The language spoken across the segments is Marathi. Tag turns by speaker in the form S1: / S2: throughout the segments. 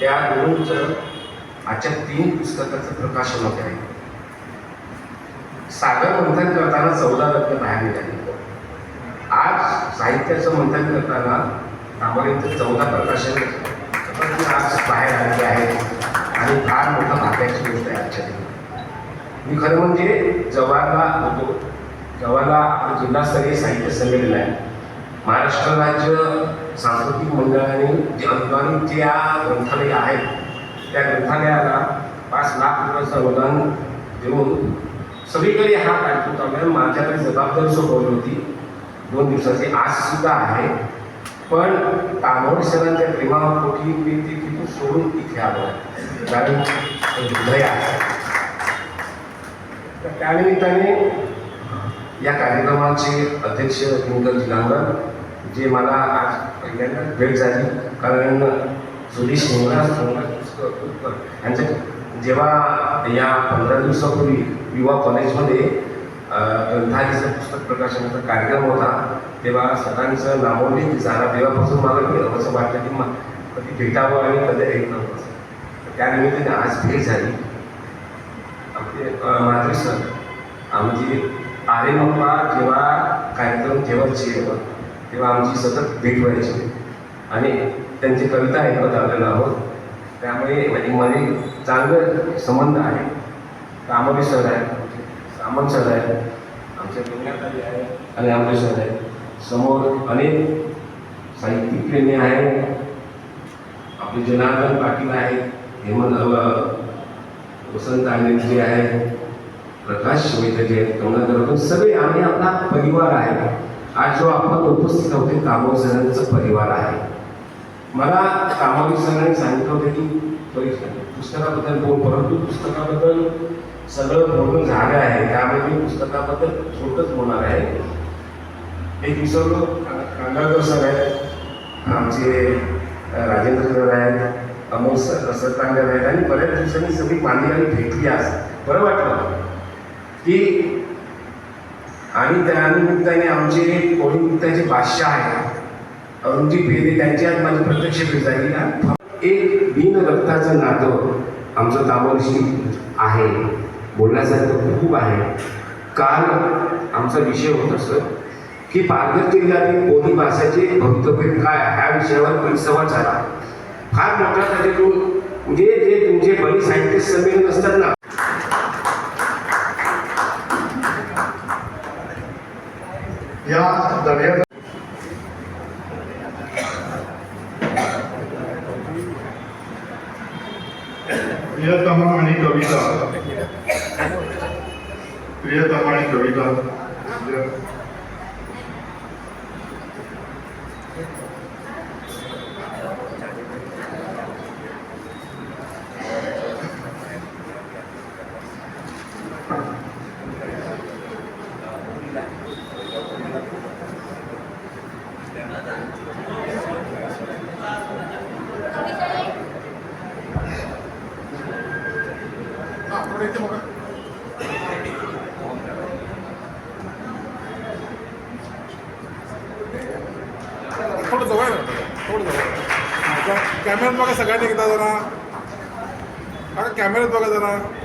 S1: त्या गुरुंचं आजच्या तीन पुस्तकाचं प्रकाशन होते आहे. सागर मंथन करताना चौदा रत्न बाहेर निघाली आज साहित्याचं मंथन करताना तांबरेंचं चौदा प्रकाशन आज बाहेर आलेले आहेत. आणि फार मोठा भाग्याची गोष्ट आहे आजच्या दिवशी मी खरं म्हणजे जवाहरला होतो. जवाहरला जिल्हास्तरीय साहित्य संमेलन आहे. महाराष्ट्र राज्य सांस्कृतिक मंडळाने जे अनुदानित ज्या ग्रंथालय आहेत त्या ग्रंथालयाला पाच लाख रुपयाचं अनुदान देऊन सगळीकडे हा कार्यक्रम चालू आहे. माझ्याकडे जबाबदारी सोपवली होती. दोन दिवसाची आज सुद्धा आहे. पण तामोड सरांच्या प्रेमापोटी मी ते तिथून सोडून इथे आलो. आहे हृदय आहे. तर त्यानिमित्ताने या कार्यक्रमाचे अध्यक्ष दिनकर जिलांवर जे मला आज पहिल्यांदा भेट झाली कारण सुरेश हिंगराज यांचं जेव्हा या पंधरा दिवसापूर्वी युवा कॉलेजमध्ये ग्रंथालीचं पुस्तक प्रकाशनाचा कार्यक्रम होता तेव्हा सगळ्यांचं नामोल्लेख झाला. तेव्हापासून मला मी असं वाटलं की मग कधी भेटावं आणि कधी ऐकलं नव्हतं त्यानिमित्ताने आज भेट झाली. आपले अ, सर आमची आर्यमप्पा जेव्हा कार्यक्रम ठेवायचे तेव्हा आमची सतत भेट व्हायची. आणि त्यांची कविता ऐकत आलेलो आहोत. त्यामुळे म्हणजे मध्ये चांगलं संबंध आहे. कामोली सर आहे सामंत सर आहेत. आमच्या पुण्याखाली आहे. आणि आमचे सर आहे समोर अनेक साहित्यिक प्रेमी आहेत. आपले जनार्दन पाटील आहेत. हेमंत वसंत आनंद आहे प्रकाश शिवेकर जे आहेत. कमलाकरतून सगळे आम्ही आपला परिवार आहे. आज जो आपण उपस्थित आहोत कामावी सरांचा परिवार आहे. मला कामावी सरांनी सांगितलं होतं की पुस्तकाबद्दल बोल परंतु पुस्तकाबद्दल सगळं बोलून झालं आहे. त्यामुळे मी पुस्तकाबद्दल छोटंच बोलणार आहे. एक विसरलो. कांदाळकर सर आहेत आमचे राजेंद्र सर आहेत अमोल सर सत्तांगर आहेत आणि बऱ्याच दिवसांनी सगळी मांदिराणी भेटली आज. बरं वाटलं. की आणि त्यानिमित्ताने आमचे कोळीनिमित्ताचे बादशाह आहे अरुणजी पेरे त्यांची आज माझी प्रत्यक्ष भेट झाली ना. एक बिन रक्ताचं नातं आमचं तामोलशी आहे. बोलण्यासारखं खूप आहे. काल आमचा विषय होता सर की पालघर जिल्ह्यातील कोणी भाषेचे भक्तभेद काय ह्या विषयावर परिसंवाद झाला. फार मोठा त्याच्यातून म्हणजे जे तुमचे बळी साहित्य संमेलन असतात ना
S2: या दर्या प्रियतम आणि कविता प्रियतम आणि कविता
S3: थोडं जवळ आहे ना, थोडं जवळ आहे. कॅ- कॅमेऱ्यात बघा सगळ्यांनी एकदा जरा. काका कॅमेऱ्यात बघा जरा.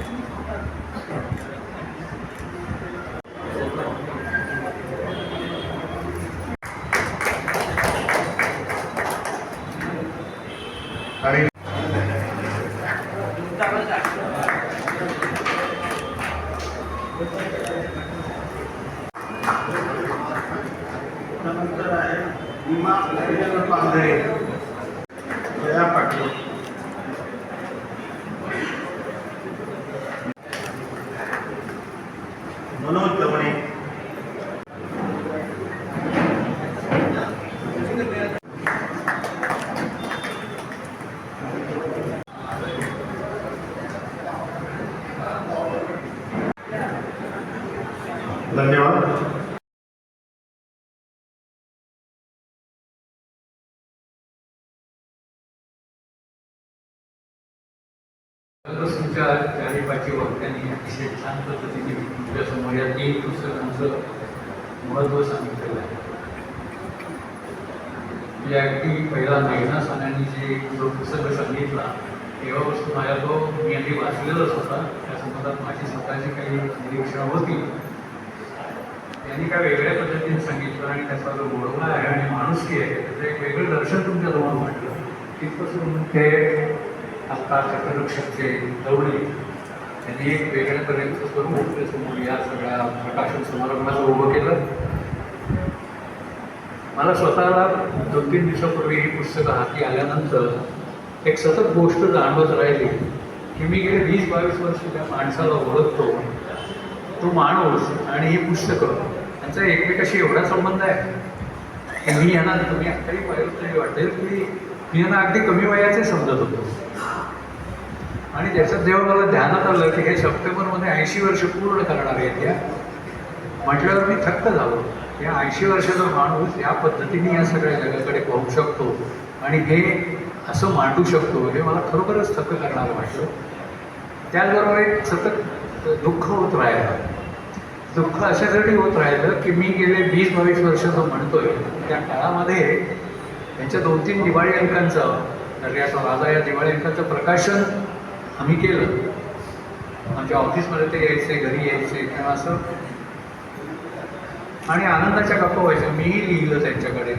S4: तुमच्या कार्यपाठी वक्त्यांनी अतिशय छान पद्धतीने तुमच्यासमोर या तीन पुस्तकांचं महत्त्व सांगितलेलं आहे या अगदी पहिला मेघना सानांनी जे जो पुस्तक सांगितला तेव्हापासून माझ्या तो मी आधी वाचलेलाच होता त्या संबंधात माझी स्वतःची काही निरीक्षणं होती त्यांनी काय वेगळ्या पद्धतीने सांगितलं आणि त्याचा जो गोडवा आहे आणि माणुसकी आहे त्याचं एक वेगळं दर्शन तुमच्या जवळ म्हटलं. तिथपासून ते आत्ता चक्ररक्षकचे दौडे त्यांनी एक वेगळ्या पर्यंत स्वरूप आपल्यासमोर या सगळ्या प्रकाशन समारंभाचं उभं केलं. मला स्वतःला दोन तीन दिवसापूर्वी ही पुस्तकं हाती आल्यानंतर एक सतत गोष्ट जाणवत राहिली की मी गेले वीस बावीस वर्ष त्या माणसाला ओळखतो. तो माणूस आणि ही पुस्तकं यांचा एकमेकाशी एवढा संबंध आहे. की मी यांना तुम्ही आत्ताही पाहिजे वाटेल की मी यांना अगदी कमी वयाचे समजत होतो. आणि त्याच्यात जेव्हा मला ध्यानात आलं की हे सप्टेंबरमध्ये ऐंशी वर्ष पूर्ण करणार आहेत या म्हटल्यावर मी थक्क झालो. या ऐंशी वर्षाचा माणूस या पद्धतीने या सगळ्या जगाकडे पाहू शकतो आणि हे असं मांडू शकतो हे मला खरोखरच थक्क करणारं वाटलं. त्याचबरोबर एक सतत दुःख होत राहिलं. दुःख अशासाठी होत राहिलं की मी गेले वीस बावीस वर्ष जो म्हणतोय त्या काळामध्ये यांच्या दोन तीन दिवाळी अंकांचं दर्याचा राजा या दिवाळी अंकाचं प्रकाशन आम्ही केलं. आमच्या ऑफिसमध्ये ते यायचे घरी यायचे किंवा असं. आणि आनंदाच्या गप्पा व्हायच्या मीही लिहिलं त्यांच्याकडे.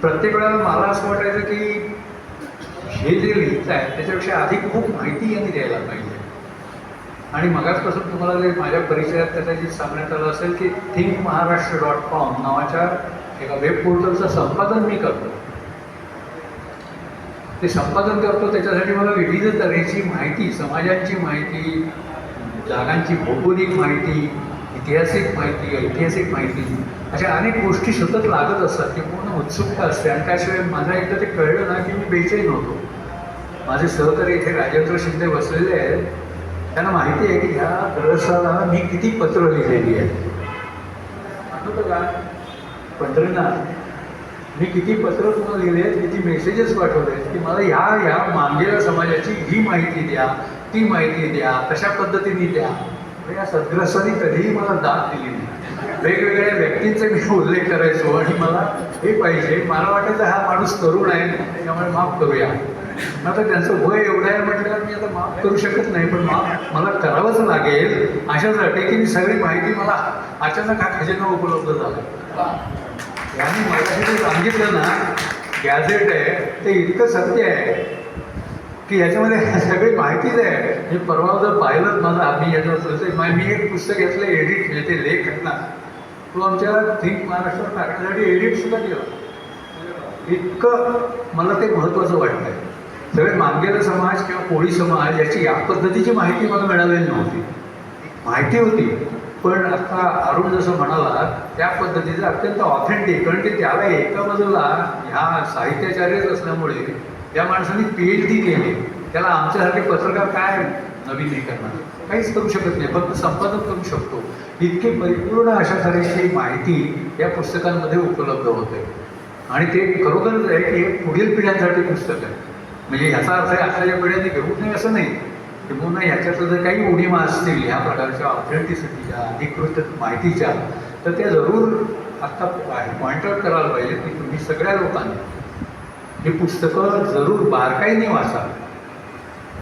S4: प्रत्येक वेळेला मला असं वाटायचं की हे जे लिहित आहे त्याच्यापेक्षा अधिक खूप माहिती यांनी द्यायला पाहिजे. आणि मगाचपासून तुम्हाला जे माझ्या परिचयात त्याचा जे सांगण्यात आलं असेल की थिंक महाराष्ट्र डॉट कॉम नावाच्या एका वेब पोर्टलचं संपादन मी करतो. ते संपादन करतो त्याच्यासाठी मला विविध तऱ्हेची माहिती समाजांची माहिती जागांची भौगोलिक माहिती ऐतिहासिक माहिती ऐतिहासिक माहिती अशा अनेक गोष्टी सतत लागत असतात ते पूर्ण उत्सुकता असते. आणि त्याशिवाय माझा एकदा ते कळलं ना की मी बेचैन होतो. माझे सहकारी इथे राजेंद्र शिंदे बसलेले आहेत. त्यांना माहिती आहे की ह्या ग्रहस्थाला मी किती पत्र लिहिलेली आहेत. आठवतं का? पंढरीनाथ मी किती पत्र तुम्हाला लिहिले आहेत किती मेसेजेस पाठवले आहेत की मला ह्या ह्या मांगेला समाजाची ही माहिती द्या ती माहिती द्या कशा पद्धतीने द्या. या सद्ग्रस्तांनी कधीही मला दाद दिली नाही. वेगवेगळ्या व्यक्तींचे मी उल्लेख करायचो आणि मला हे पाहिजे. मला वाटायचं हा माणूस तरुण आहे त्यामुळे माफ करूया. आता त्यांचं वय एवढं आहे म्हटल्यावर मी आता माफ करू शकत नाही पण माफ मला करावंच लागेल. अशासाठी की मी सगळी माहिती मला अचानक हा खजिना उपलब्ध झाला. आणि मला जे सांगितलं ना गॅझेट आहे ते इतकं सत्य आहे की याच्यामध्ये सगळी माहितीच आहे. मी परवा जर पाहिलंच मला आम्ही याच्यावर मी एक पुस्तक घेतलं एडिट ते लेख आहेत ना तो आमच्या थिंक महाराष्ट्रात टाकण्यासाठी एडिट सुद्धा केला. इतकं मला ते महत्त्वाचं वाटतंय. सगळे मांगेला समाज किंवा कोळी समाज याची या पद्धतीची माहिती मला मिळालेली नव्हती. माहिती होती. पण आता अरुण जसं म्हणाला त्या पद्धतीचं अत्यंत ऑथेंटिक कारण की त्याला एका बाजूला ह्या साहित्याचार्यच असल्यामुळे त्या माणसाने पी एच डी केली. त्याला आमच्यासारखे पत्रकार काय नवीन करणार काहीच करू शकत नाही. फक्त संपादन करू शकतो. इतकी परिपूर्ण अशा तऱ्हेची माहिती या पुस्तकांमध्ये उपलब्ध होते. आणि ते खरोखरच आहे की पुढील पिढ्यांसाठी पुस्तक आहे. म्हणजे ह्याचा अर्थ आहे पिढ्याने घेऊ नये असं नाही. किंवा ह्याच्यातलं जर काही उणीवा असतील ह्या प्रकारच्या ऑथेंटिसिटीच्या अधिकृत माहितीच्या तर त्या जरूर आत्ता पॉइंट आउट करायला पाहिजे की तुम्ही सगळ्या लोकांनी ही पुस्तकं जरूर बारकाईने वाचा.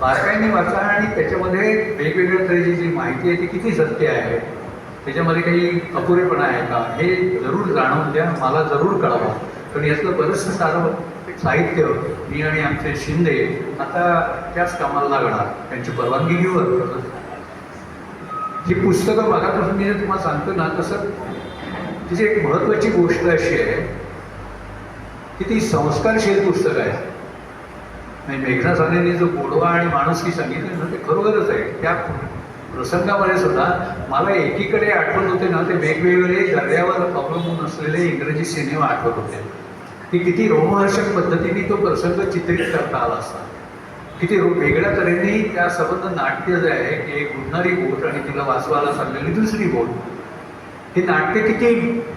S4: बारकाईने वाचा आणि त्याच्यामध्ये वेगवेगळ्या तऱ्हेची जी माहिती आहे ती किती सत्य आहे त्याच्यामध्ये काही अपुरेपणा आहे का हे जरूर जाणून द्या मला जरूर कळवा. कारण यातलं बरंचसं सारं साहित्य मी आणि आमचे शिंदे आता त्याच कामाला लागणार त्यांची परवानगी घेऊ ही पुस्तकं मागापासून मी तुम्हाला सांगतो ना तसं तिची एक महत्त्वाची गोष्ट अशी आहे की ती संस्कारशील पुस्तक आहे आणि मेघना सानेने जो गोडवा आणि माणुसकी सांगितलं ना ते खरोखरच आहे. त्या प्रसंगामध्ये सुद्धा मला एकीकडे आठवत होते ना ते वेगवेगळे दर्यावर अवलंबून असलेले इंग्रजी सिनेमा आठवत होते. की किती रोमहर्षक पद्धतीने तो प्रसंग चित्रित करता आला असता. किती रो वेगळ्या तऱ्हेने त्या संबंध नाट्य जे आहे की एक उडणारी बोट आणि तिला वाचवायला सांगलेली दुसरी बोट. हे नाट्य किती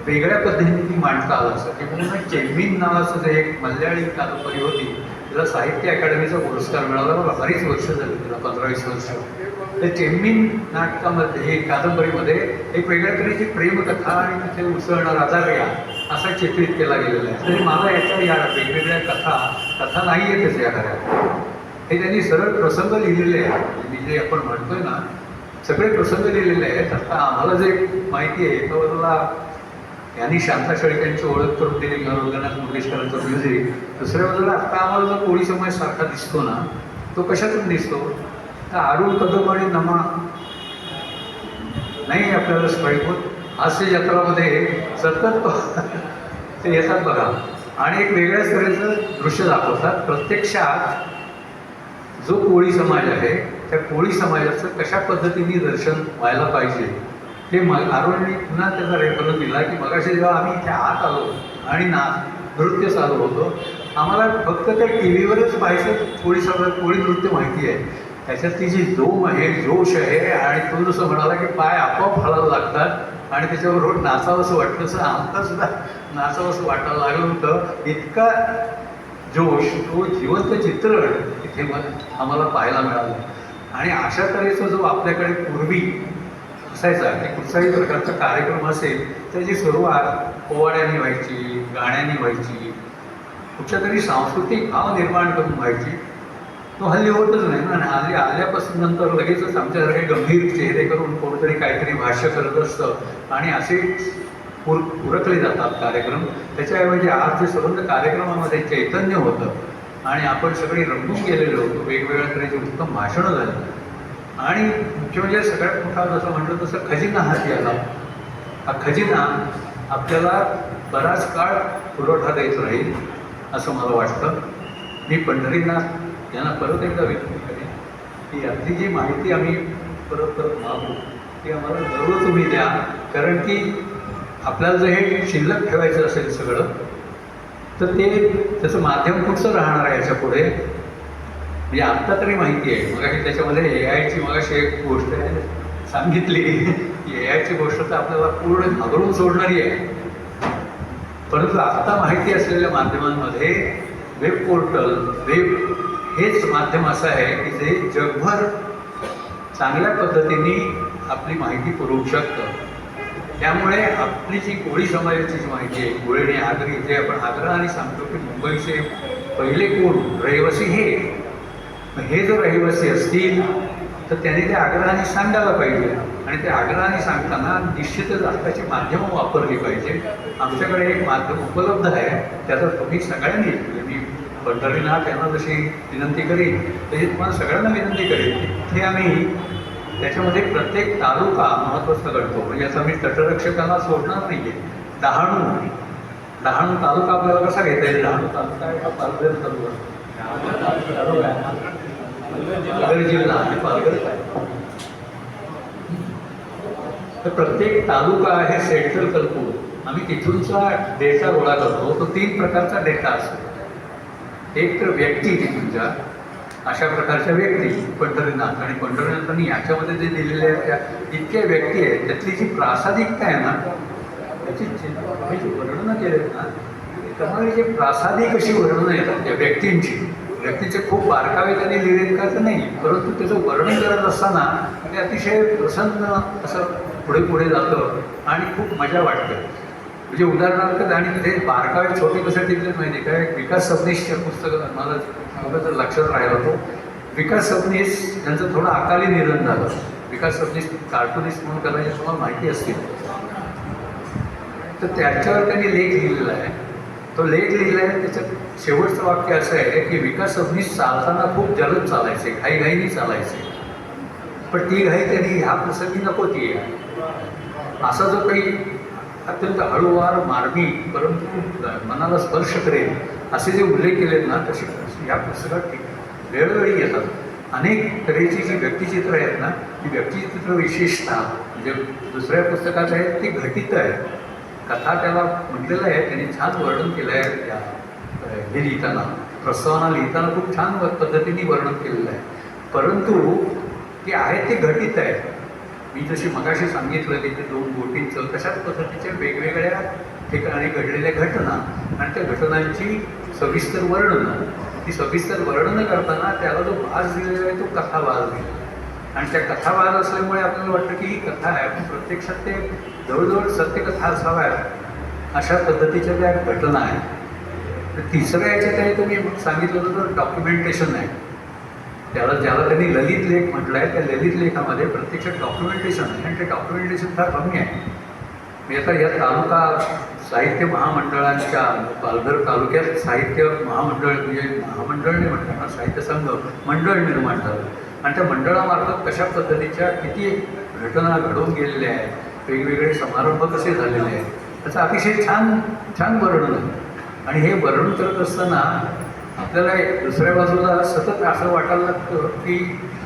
S4: वेगळ्या पद्धतीने मांडता आलं असतं. की म्हणून चेम्मिन नावाचं जे एक मल्याळी कादंबरी होती तिला साहित्य अकादमीचा पुरस्कार मिळाला. मला बरीच वर्ष झाली तिला पंधरा वीस वर्ष. त्या चेम्मीन नाटकामध्ये हे कादंबरीमध्ये एक वेगळ्या तऱ्हेची प्रेमकथा आणि तिथे उसळणारा आधार्या असा चित्रित केला गेलेला आहे. तरी मला याच्या या वेगवेगळ्या कथा कथा नाही येतच या घरात. हे त्यांनी सरळ प्रसंग लिहिलेले आहेत. मी जे आपण म्हणतोय ना सगळे प्रसंग लिहिलेले आहेत. आता आम्हाला जे माहिती आहे तो मला यांनी शांता शेळकेंची ओळख करून दिली रंगनाथ मंगेशकरांचं म्युझिक दुसऱ्या बाजूला आता आम्हाला जो कोळी समाज सारखा दिसतो ना तो कशातून दिसतो? तर अरुण कदम आणि नमा. नाही आपल्याला स्ट्राईक होत. हास्य जत्रामध्ये सतत तो- ते येतात बघा. आणि एक वेगळ्याच तऱ्हेचं दृश्य दाखवतात. प्रत्यक्षात जो कोळी समाज आहे त्या कोळी समाजाचं कशा पद्धतीने दर्शन व्हायला पाहिजे हे मग आरोणी पुन्हा त्याचा रेफरन्स दिला की मगाशी जेव्हा आम्ही इथे आत आलो आणि ना नृत्य चालू होतो आम्हाला फक्त त्या टी व्हीवरच पाहायचं कोळी समाज कोळी नृत्य माहिती आहे. त्याच्यात ती जी जोम आहे जोश आहे आणि तो जसं म्हणाला की पाय आपोआप हलायला लागतात आणि त्याच्याबरोबर नाचावंसं वाटतं असं आमचं सुद्धा नाचावंसं वाटायला लागलं होतं. इतका जोश तो जिवंत चित्रण इथे मग आम्हाला पाहायला मिळालं. आणि अशा तऱ्हेचा जो आपल्याकडे पूर्वी असायचा की कुठचाही प्रकारचा कार्यक्रम असेल त्याची सुरुवात पोवाड्याने व्हायची गाण्याने व्हायची कुठच्या तरी सांस्कृतिक भाव निर्माण करून व्हायची. तो हल्ली होतच नाही ना. आणि हल्ली आल्यापासून नंतर लगेचच आमच्यासारखे गंभीर चेहरे करून कोणतरी काहीतरी भाष्य करत असतं. आणि असे पुर उरकले जातात कार्यक्रम. त्याच्याऐवजी आज जे संबंध कार्यक्रमामध्ये चैतन्य होतं आणि आपण सगळे रंगून गेलेलो होतो. वेगवेगळ्या तऱ्हेची उत्तम भाषणं झाली. आणि मुख्य म्हणजे सगळ्यात मोठा जसं म्हटलं तसं खजिना हाती आला. हा खजिना आपल्याला बराच काळ पुरवठा देत राहील असं मला वाटतं. मी पंढरीनाथ यांना परत एकदा विनंती करेन. की यातली जी माहिती आम्ही परत परत मागू ती आम्हाला जरूर तुम्ही द्या. कारण की आपल्याला जर हे शिल्लक ठेवायचं असेल सगळं तर ते त्याचं माध्यम कुठचं राहणार आहे याच्यापुढे? म्हणजे आत्ता तरी माहिती आहे. मग त्याच्यामध्ये ए आयची मगाशी एक गोष्ट आहे सांगितली. की ए आयची गोष्ट तर आपल्याला पूर्ण घाबरून सोडणारी आहे. परंतु आत्ता माहिती असलेल्या माध्यमांमध्ये वेब पोर्टल वेब हेच माध्यम असं आहे की जे जगभर चांगल्या पद्धतीने आपली माहिती पुरवू शकतं. त्यामुळे आपली जी कोळी समाजाची जी माहिती आहे कोळी आणि आगरी जे आपण आग्रहाने सांगतो की मुंबईचे पहिले कोण? रहिवासी हे. हे जर रहिवासी असतील तर त्यांनी ते आग्रहाने सांगायला पाहिजे. आणि ते आग्रहाने सांगताना निश्चितच आत्ताची माध्यमं वापरली पाहिजे. आमच्याकडे एक माध्यम उपलब्ध आहे त्याचा तुम्ही सगळ्यांनी म्हणजे मी पंढरीनाथ यांना जशी विनंती करीन तशी तुम्हाला सगळ्यांना विनंती करीन तिथे आम्ही त्याच्यामध्ये प्रत्येक तालुका महत्त्वाचा घडतो म्हणजे असं मी तटरक्षकांना सोडणार नाही आहे. डहाणू डहाणू तालुका आपल्याला कसा घेता येईल? डहाणू तालुका आहे का पालघर तालुका? पालघर जिल्हा आणि पालघर तर प्रत्येक तालुका हे सेंट्रल कल्पूर आम्ही तिथूनचा डेटा गोळा करतो. तो तीन प्रकारचा डेटा असतो. एक तर व्यक्ती तुमच्या अशा प्रकारच्या व्यक्ती पंढरीनाथ. आणि पंढरीनाथांनी याच्यामध्ये जे लिहिलेले आहेत त्या इतक्या व्यक्ती आहेत त्यातली जी प्रासादिकता आहे ना त्याची चिंता जी वर्णनं केलेत ना त्यामुळे जे प्रासादिक अशी वर्णनं येतात त्या व्यक्तींची. व्यक्तीचे खूप बारकावे त्यांनी लिहिलेत का तर नाही परंतु त्याचं वर्णन करत असताना ते अतिशय प्रसन्न असं पुढे पुढे जातं आणि खूप मजा वाटते. म्हणजे उदाहरणार्थ आणि ते बारकावे छोटे कसं माहिती काय विकास सबनीसच्या पुस्तकात मला तर लक्षात राहिला होतो विकास सबनीस यांचं थोडं अकाली निधन झालं. विकास सबनीस कार्टुनिस्ट म्हणून करायची तुम्हाला माहिती असतील. तर त्याच्यावर त्यांनी लेख लिहिलेला आहे. तो लेख लिहिला आहे. त्याच्यात शेवटचं वाक्य असं आहे की विकास सबनीस चालताना खूप जलद चालायचे घाईघाईने चालायचे. पण ती घाई त्यांनी ह्या प्रसंगी नको ती. आहे असा जो काही अत्यंत हळूवार मार्मी परंतु मनाला स्पर्श करेल असे जे उल्लेख केलेत ना तसे या पुस्तकात वेळोवेळी येतात. अनेक तऱ्हेची जी व्यक्तिचित्र आहेत ना ती व्यक्तिचित्र विशेषतः म्हणजे दुसऱ्या पुस्तकात आहेत ती घटित आहे. कथा त्याला म्हटलेलं आहे त्यांनी छान वर्णन केलं आहे त्या हे लिहिताना. प्रस्तावना लिहिताना खूप छान पद्धतीने वर्णन केलेलं आहे. परंतु ते आहे ते घटित आहे. मी जशी मगाशी सांगितलं की ते दोन बोटींचं तशाच पद्धतीच्या वेगवेगळ्या ठिकाणी घडलेल्या घटना आणि त्या घटनांची सविस्तर वर्णनं ती सविस्तर वर्णनं करताना त्याला जो भास दिलेला आहे तो कथाभास दिला आणि त्या कथाभास असल्यामुळे आपल्याला वाटतं की ही कथा आहे पण प्रत्यक्षात ते जवळजवळ सत्यकथा असाव्यात अशा पद्धतीच्या त्या घटना आहेत. तर तिसऱ्या याच्यात आहे तुम्ही सांगितलं होतं तर डॉक्युमेंटेशन आहे. त्याला ज्याला त्यांनी ललित लेख म्हटलं आहे त्या ललित लेखामध्ये प्रत्यक्षात डॉक्युमेंटेशन आहे आणि ते डॉक्युमेंटेशन फार कमी आहे. मी आता या तालुका साहित्य महामंडळांच्या पालघर तालुक्यात साहित्य महामंडळ म्हणजे महामंडळ म्हटलं ना साहित्य संघ मंडळ निर्माण झालं. आणि त्या मंडळामार्फत कशा पद्धतीच्या किती घटना घडवून गेलेल्या आहेत वेगवेगळे समारंभ कसे झालेले आहेत त्याचं अतिशय छान छान वर्णन आहे. आणि हे वर्णन करत असताना आपल्याला एक दुसऱ्या बाजूला सतत असं वाटायला लागतं की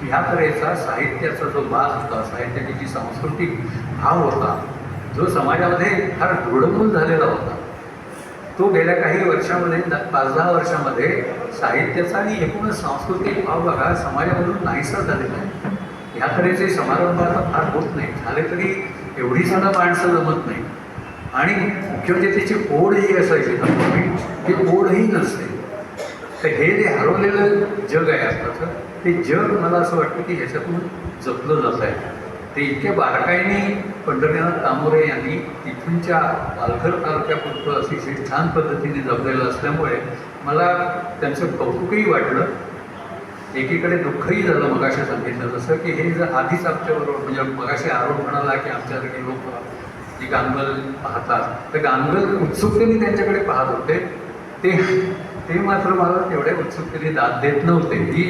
S4: ह्या तऱ्हेचा साहित्याचा जो भाग होता साहित्याची जी सांस्कृतिक भाव होता जो समाजामध्ये फार दृढमूल झालेला होता तो गेल्या काही वर्षामध्ये पाच दहा वर्षामध्ये साहित्याचा आणि एकूणच सांस्कृतिक भाव बघा समाजामधून नाहीसा झालेला आहे. ह्या तऱ्हेचे समारंभ आता फार होत नाही झाले तरी एवढी सुद्धा माणसं जमत नाही आणि मुख्य म्हणजे त्याची ओढ ही असायची. ना ती ओढही नसते. तर हे जे हरवलेलं जग आहे आत्ताचं ते जग मला असं वाटतं की ह्याच्यातून जपलं जात आहे. ते इतक्या बारकाईने पंढरीनाथ तामोरे यांनी तिथूनच्या पालघर तालुक्यापुरतं अतिशय छान पद्धतीने जपलेलं असल्यामुळे मला त्यांचं कौतुकही वाटलं. एकीकडे दुःखही झालं मगाशी सांगितलं जसं की हे जर आधीच आमच्याबरोबर म्हणजे मगाशी आरोप म्हणाला की आमच्याकडे लोक जी गांगल पाहतात. तर गांगल उत्सुकतेने त्यांच्याकडे पाहत होते. ते ते मात्र मला तेवढ्या उत्सुकतेने दाद देत नव्हते. ही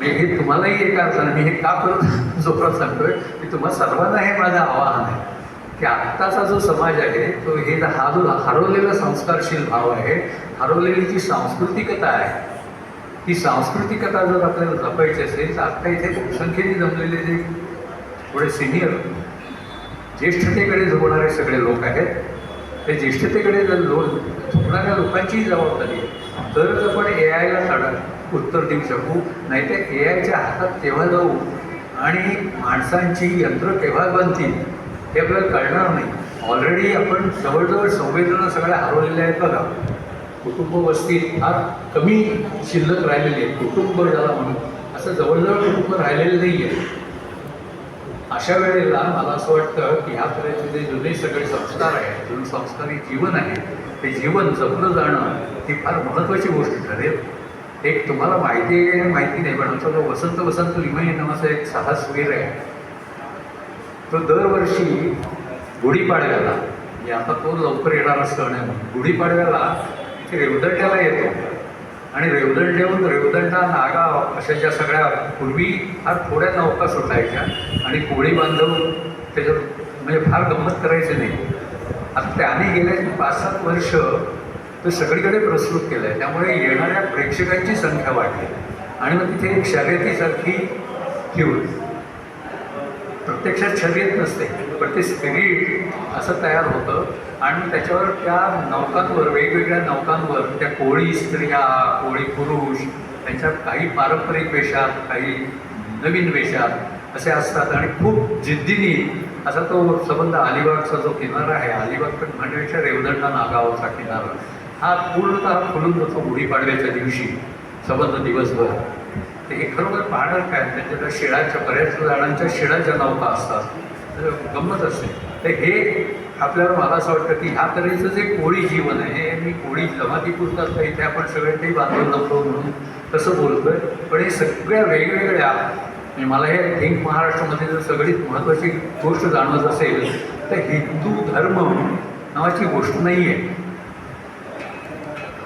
S4: मी हे तुम्हालाही एका अर्थानं मी हे का करून जोरात सांगतोय? की तुम्हा सर्वांना हे माझं आवाहन आहे की आत्ताचा जो समाज आहे तो हे हा जो हरवलेला संस्कारशील भाव आहे हरवलेली जी सांस्कृतिकता आहे ती सांस्कृतिकता जर आपल्याला जपायची असेल तर आत्ता इथे बहुसंख्येने जमलेले जे थोडे सिनियर ज्येष्ठतेकडे झोपणारे सगळे लोक आहेत ते ज्येष्ठतेकडे जर लोन झोपणाऱ्या लोकांचीही जबाबदारी आहे. तरच आपण ए आयला साडा उत्तर देऊ शकू. नाहीतर ए आयच्या हातात केव्हा जाऊ आणि माणसांची यंत्र केव्हा बनतील हे आपल्याला कळणार नाही. ऑलरेडी आपण जवळजवळ संवेदना सगळ्या हरवलेल्या आहेत बघा. कुटुंब वस्ती फार कमी शिल्लक राहिलेली आहे. कुटुंब ज्याला म्हणून असं जवळजवळ कुटुंब राहिलेलं नाही आहे अशा वेळेला मला असं वाटतं की ह्या तऱ्हेचे जे जुने सगळे संस्कार आहेत जुने संस्कारी जीवन आहे ते जीवन जपलं जाणं ही फार महत्त्वाची गोष्ट ठरेल एक तुम्हाला माहिती आहे माहिती नाही पण आमचा जो वसंत वसंत रिमाई नावाचा एक साहसवीर आहे. तो दरवर्षी गुढीपाडव्याला म्हणजे आता तो लवकर येणारा सण आहे म्हणून गुढीपाडव्याला रेवदट्याला येतो. आणि रेवदंड ठेवून रेवदंडा नागाव अशा ज्या सगळ्या पूर्वी फार थोड्या नौका सुटायच्या आणि कोळी बांधव त्याच्यात म्हणजे फार गंमत करायचे नाही. आता त्याने गेले पाच सात वर्ष ते सगळीकडे प्रस्तुत केलं आहे त्यामुळे येणाऱ्या प्रेक्षकांची संख्या वाढली. आणि मग तिथे एक शर्यतीसारखी ठेवली. प्रत्यक्षात शर्यत नसते पण ते स्पिरिट असं तयार होतं. आणि त्याच्यावर त्या नौकांवर वेगवेगळ्या नौकांवर त्या कोळी स्त्रिया कोळी पुरुष त्यांच्या काही पारंपरिक वेशात काही नवीन वेशात असे असतात. आणि खूप जिद्दीने असा तो संबंध अलिबागचा जो किनारा आहे अलिबाग पण म्हणण्यापेक्षा रेवदंडा नागावचा किनारा हा पूर्णतः खुलून जातो गुढीपाडव्याच्या दिवशी संबंध दिवसभर. ते हे खरोखर पाहणार काय? म्हणजे त्याच्या शिळाच्या बऱ्याच जणांच्या शिळाच्या नौका असतात? तर गंमत असते तर हे आपल्याला मला असं वाटतं की ह्या तऱ्हेचं जे कोळी जीवन आहे. हे मी कोळी जमाती असतं इथे आपण सगळ्यांनी बांधून बांधव म्हणून तसं बोलतोय. पण हे सगळ्या वेगवेगळ्या म्हणजे मला हे थिंक महाराष्ट्रामध्ये जर सगळीत महत्त्वाची गोष्ट जाणवत असेल तर हिंदू धर्म नावाची गोष्ट नाही आहे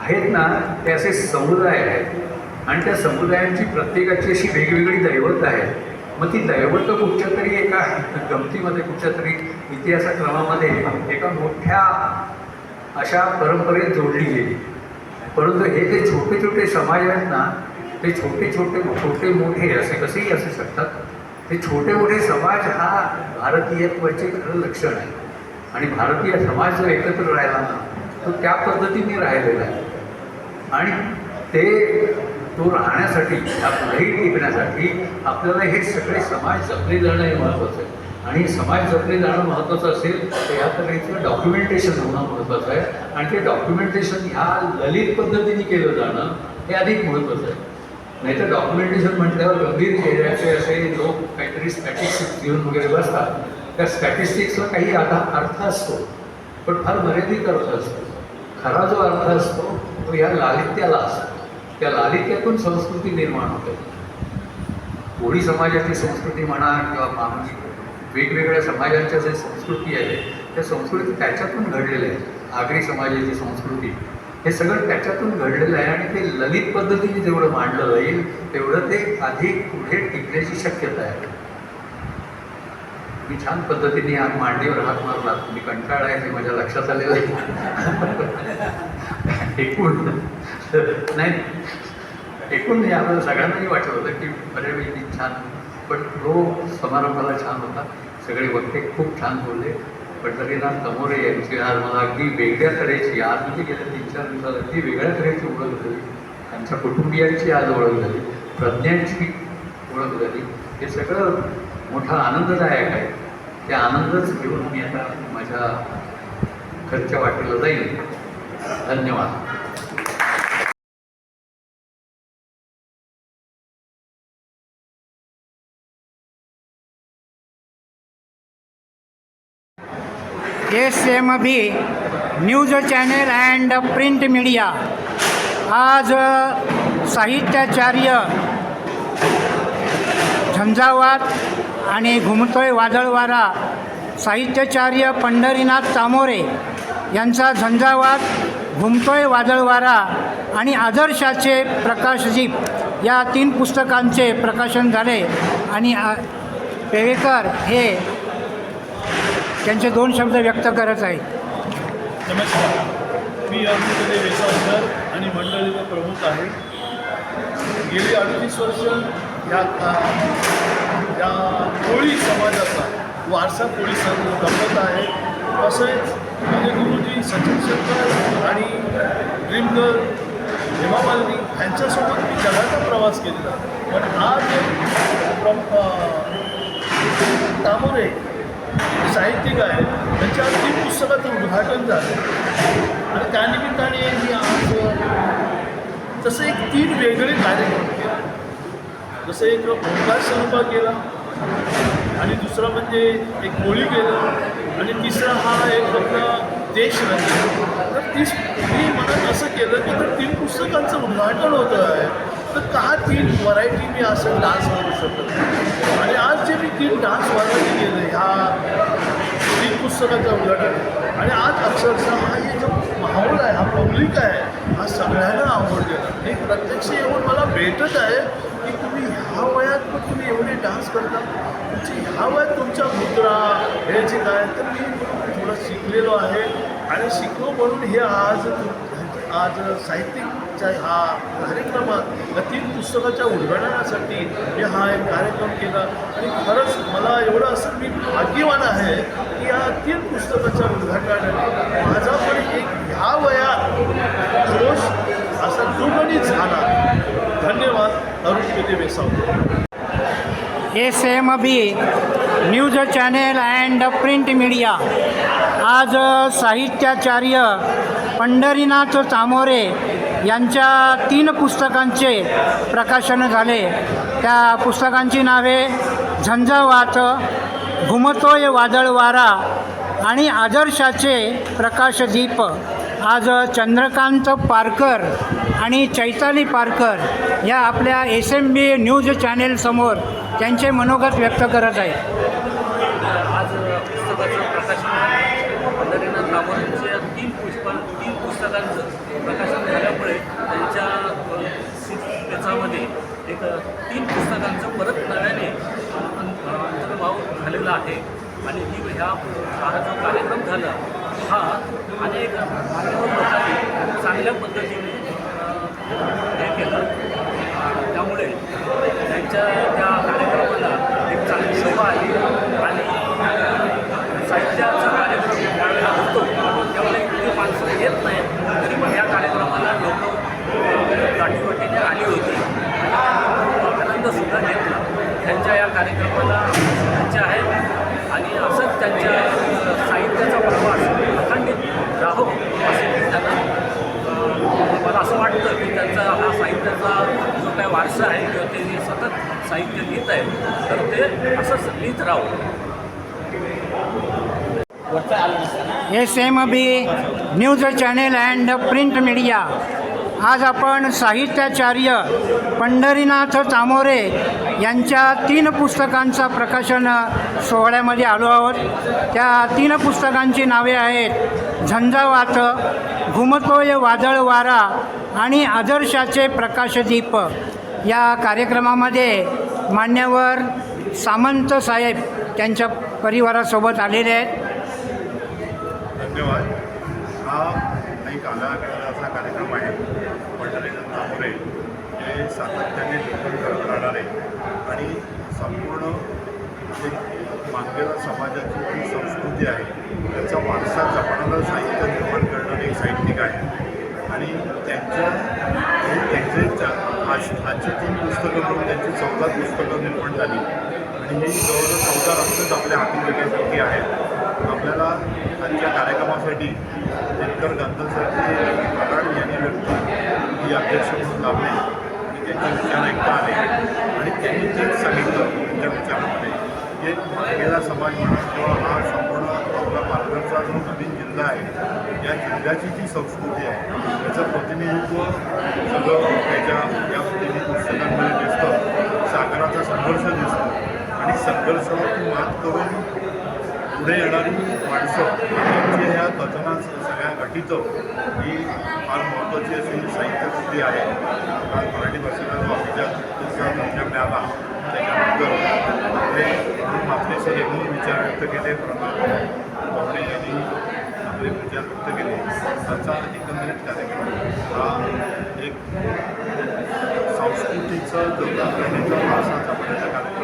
S4: आहेत ना ते असे समुदाय आहेत. आणि त्या समुदायांची प्रत्येकाची अशी वेगवेगळी दैवत आहेत. मग ती दैवत कुठच्या तरी एका गमतीमध्ये कुठच्या तरी इतिहासक्रमामध्ये एका मोठ्या अशा परंपरेत जोडली गेली. परंतु हे जे छोटे छोटे समाज आहेत ना ते छोटे छोटे छोटे मोठे असे कसेही असू शकतात. ते छोटे मोठे समाज हा भारतीयत्वाचे खरं लक्षण आहे. आणि भारतीय समाज जर एकत्र राहिला ना तो त्या पद्धतीने राहिलेला आहे. आणि ते तो राहण्यासाठी ह्या पुढेही टिकण्यासाठी आपल्याला हे सगळे समाज जपले जाणं हे महत्त्वाचं आहे. आणि समाज जपले जाणं महत्त्वाचं असेल तर ह्या तऱ्हेचं डॉक्युमेंटेशन होणं महत्त्वाचं आहे. आणि ते डॉक्युमेंटेशन ह्या ललित पद्धतीने केलं जाणं हे अधिक महत्त्वाचं आहे. नाहीतर डॉक्युमेंटेशन म्हटल्यावर गंभीर चेहऱ्याचे असे लोक काहीतरी स्टॅटिस्टिक्स घेऊन वगैरे बसतात. त्या स्टॅटिस्टिक्सला काही आता अर्थ असतो पण फार मर्यादित अर्थ असतो. खरा जो अर्थ असतो तो या लालित्याला असतो. त्या लालित्यातून संस्कृती निर्माण होते. कोळी समाजाची संस्कृती म्हणा किंवा माणूस वेगवेगळ्या समाजांच्या जे संस्कृती आहे त्या संस्कृती त्याच्यातून घडलेल्या आहेत. आगरी समाजाची संस्कृती हे सगळं त्याच्यातून घडलेलं आहे आणि ते ललित पद्धतीने जेवढं मांडलं जाईल तेवढं ते अधिक पुढे टिकण्याची शक्यता आहे. मी छान पद्धतीने आज मांडीवर हात मारला. मी कंटाळा आहे ते माझ्या लक्षात आलेलं आहे. एकूण नाही एकूण हे आम्हाला सगळ्यांनाही वाटत होतं की बऱ्यापैकी छान. पण तो समारंभाला छान होता. सगळे वक्ते खूप छान बोलले. पंढरीनाथ तमोरे यांची आज मला अगदी वेगळ्या तऱ्हेची आज म्हणजे गेल्या तीन चार दिवसात अगदी वेगळ्या तऱ्हेची ओळख झाली. त्यांच्या कुटुंबियांची आज ओळख झाली. प्रज्ञांची ओळख झाली. हे सगळं मोठा आनंददायक आहे. ते आनंदच घेऊन मी आता माझ्या घरच्या वाटेला जाईल धन्यवाद.
S5: S M B news channel and print media. आज साहित्याचार्य झंझावात आणि घुमतोय वादळवारा साहित्याचार्य पंढरीनाथ तामोरे यांचा झंझावात घुमतोय वादळवारा आणि आदर्शाचे प्रकाशजीप या तीन पुस्तकांचे प्रकाशन झाले. आणि पेळेकर पेवेकर हे त्यांचे दोन शब्द व्यक्त करत आहेत
S6: नमस्कार. मी अरुणकडे वेसावकर आणि मंडळीचा प्रमुख आहे. गेली अडतीस वर्ष या या कोळी समाजाचा वारसा पोलिसांना जपत आहे. तसेच माझे गुरुजी सचिन शंकर आणि ड्रीम गर्ल हेमा मालिनी यांच्यासोबत मी जगाचा प्रवास केलेला पण आज प्रम- तामोरे साहित्यिक आहे. त्यांच्या तीन पुस्तकाचं उद्घाटन झालं. आणि त्यानिमित्ताने मी आज तसं एक तीन वेगळे कार्यक्रम केले. जसं एक ओंकार स्वरूपा केला आणि दुसरा म्हणजे एक होळी केलं आणि तिसरा हा एक आपला देश रंग तर तीस मी म्हणत असं केलं की तर तीन पुस्तकांचं उद्घाटन होतं आहे. तर का तीन व्हरायटी मी असं डान्स करू शकत आणि आज जे मी तीन डान्स व्हरायटी केले ह्या पुस्तकाचं उद्घाटन. आणि आज अक्षरशः हा हे जो माहोल आहे हा पब्लिक आहे हा सगळ्यांना आवडलेला आणि प्रत्यक्ष येऊन मला भेटत आहे की तुम्ही ह्या वयात पण तुम्ही एवढे डान्स करता. तुमची ह्या वयात तुमच्या मुद्रा हे जे काय तर मी थोडं शिकलेलो आहे. आणि शिकलो म्हणून हे आज आज साहित्यिक साहित्यिकच्या हा कार्यक्रमात या तीन पुस्तकाच्या उद्घाटनासाठी मी हा एक कार्यक्रम केला. आणि खरंच मला एवढं असं मी भाग्यवान आहे की या तीन पुस्तकाच्या उद्घाटनाने माझा पण एक ह्या वयात जोश असा दुगणित झाला. धन्यवाद अरुण पेते वेसावकर
S5: एस एम अभी news channel and print media. आज साहित्याचार्य पंढरीनाथ चामोरे यांच्या तीन पुस्तकांचे प्रकाशन झाले. त्या पुस्तकांची नावे झंझावात घुमतोय वादळ वारा आणि आदर्शाचे प्रकाशदीप. आज चंद्रकांत पारकर आणि चैताली पारकर या आपल्या एस एम बी न्यूज चॅनेलसमोर त्यांचे मनोगत व्यक्त करत आहेत
S7: आज पुस्तकाचं प्रकाशन पंढरीनाथ रामांच्या तीन पुष्पा तीन पुस्तकांचं प्रकाशन झाल्यामुळे त्यांच्या अ, सि- त्याच्यामध्ये एक अ, तीन पुस्तकांचं परत नव्याने अ, अं- अ, अंतर्भाव झालेला आहे. आणि ही ह्या हा जो कार्यक्रम झाला. हा अनेक मान्यवर चांगल्या पद्धतीने हे केलं. त्यामुळे त्यांच्या त्या कार्यक्रमाला एक चांगली शोभा आली आणि साहित्याचा कार्यक्रम त्यावेळेला होतो त्यामुळे इतकी माणसं येत नाही तरी पण या कार्यक्रमाला लोक दाटीवाटीने आली होती. आणि आनंदसुद्धा घेतला. त्यांच्या या कार्यक्रमाला त्यांच्या आहेत. आणि असंच त्यांच्या साहित्याचा प्रवास अखंडित राहो असे त्यांना मला असं वाटतं की त्यांचा हा साहित्याचा जो काही वारसा आहे किंवा ते जे सतत साहित्य लिहित आहे तर ते असंच लिहित राहो.
S5: ये सेम अभी news channel and print media. आज आपण साहित्याचार्य पंढरीनाथ चामोरे यांच्या तीन पुस्तकांचा प्रकाशन सोहळ्यामध्ये आलो आहोत. त्या तीन पुस्तकांची नावे आहेत झंझावात घुमतोय वादळ वारा आणि आदर्शाचे प्रकाशदीप. या कार्यक्रमामध्ये मान्यवर सामंत साहेब त्यांच्या परिवारासोबत आलेले आहेत.
S2: धन्यवाद हा एक आला असा कार्यक्रम आहे पंढरीनाथ तांबरे हे सातत्याने लेखन करत राहणारे आणि संपूर्ण जे मांगेला समाजाची जी संस्कृती आहे. त्याचा वारसा जपणारं साहित्य निर्माण करणं एक साहित्यिक आहे. आणि त्यांच्या त्यांचे चा- आज आजची तीन पुस्तकं मिळून त्यांची चौदा पुस्तकं निर्माण झाली. आणि ही जवळजवळ चौदा रस्तेच आपल्या हाती घेण्यासारखी आहेत. आपल्याला आजच्या कार्यक्रमासाठी दिनकर गांधीसाठी कराड यांनी व्यक्ती ही अध्यक्ष म्हणून लाभले. आणि त्यांचे विचार ऐकता आले. आणि त्यांनी तेच सांगितलं त्यांच्या विचारामध्ये. एक गेला समाज म्हणा किंवा हा संपूर्ण आपला पालघरचा जो नवीन जिल्हा आहे या जिल्ह्याची जी संस्कृती आहे त्याचं प्रतिनिधित्व सगळं त्याच्या या तिन्ही पुस्तकांमध्ये दिसतं. सागराचा संघर्ष दिसतो. आणि संघर्षावरती मात करून पुढे येणारी माणसं यांची ह्या कथनात सगळ्या घटित ही फार महत्त्वाची अशी साहित्यकृती आहे. मराठी भाषेला जो अभिजात मिळाला त्याच्यानंतर आपले म्हणून आपले एकूण विचार व्यक्त केले प्रमाण पाहुणे यांनी आपले विचार व्यक्त केले. त्याचा एकंदरीत कार्यक्रम हा एक संस्कृतीचा जो करण्याचा वारसाचा जपण्याचा कार्यक्रम